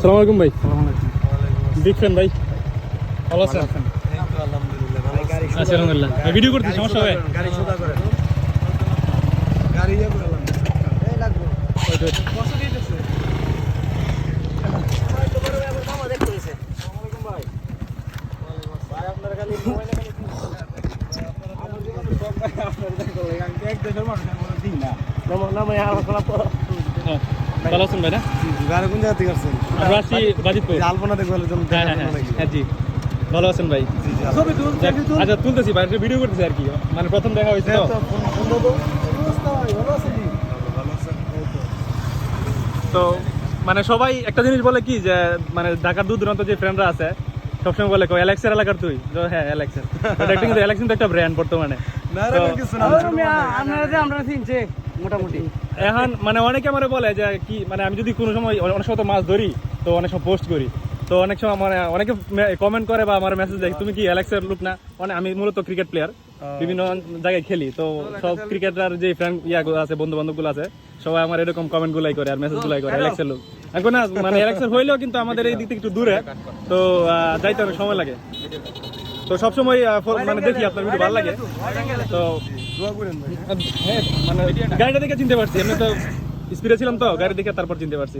সালাম আলাইকুম ভাই। বিগ ভাই। ভালো আছেন? আলহামদুলিল্লাহ ভাই, ভিডিও করতে সমস্যা হবে? গাড়ি করেন গাড়ি ইয়ে করে আপনার ভাই না। ভালো আছেন ভাই না গাড়ি কোন জায়গা থেকে আসছেন? আমরা আছি বাজিতপুর আলপনা দেখব হ্যাঁ হ্যাঁ জন্য হ্যাঁ জি ভালো আছেন ভাই ছবি তুল। আচ্ছা তুলতেছি ভাই ভিডিও করতেছি আর কি মানে প্রথম দেখা হয়েছে তো তো, তো। ভালো আছেন তো। তো মানে সবাই একটা জিনিস বলে কি যে মানে ঢাকার দূর দূরান্ত যে ফ্রেন্ডরা আছে সবসময় বলে কই অ্যালেক্সের এলাকার তুই হ্যাঁ অ্যালেক্সের কিন্তু অ্যালেক্স কিন্তু একটা ব্র্যান্ড বর্তমানে না, কিছু না। মোটামুটি। এখন মানে অনেকে আমার বলে যে কি মানে আমি যদি কোনো সময় অনেক সময় তো মাছ ধরি তো অনেক সময় পোস্ট করি। তো অনেক সময় মানে অনেকে কমেন্ট করে বা আমার মেসেজ দেয় তুমি কি অ্যালেক্সের লোক না? মানে আমি মূলত ক্রিকেট প্লেয়ার বিভিন্ন জায়গায় খেলি তো সব ক্রিকেটার যে ফ্রেন্ড ইয়াগুলো আছে বন্ধু বান্ধবগুলো আছে সবাই আমার এরকম কমেন্ট গুলাই করে আর মেসেজ গুলাই করে অ্যালেক্সের লোক। এখন না মানে অ্যালেক্সের হইলেও কিন্তু আমাদের এই দিক থেকে একটু দূরে তো যাইতে অনেক সময় লাগে। তো সবসময় সময় মানে দেখি আপনার ভিডিও ভালো লাগে। তো। হ্যাঁ মানে গাড়িটা দেখে চিনতে পারছি। আমি তো স্পিডে ছিলাম তো গাড়ি দেখে তারপর চিনতে পারছি।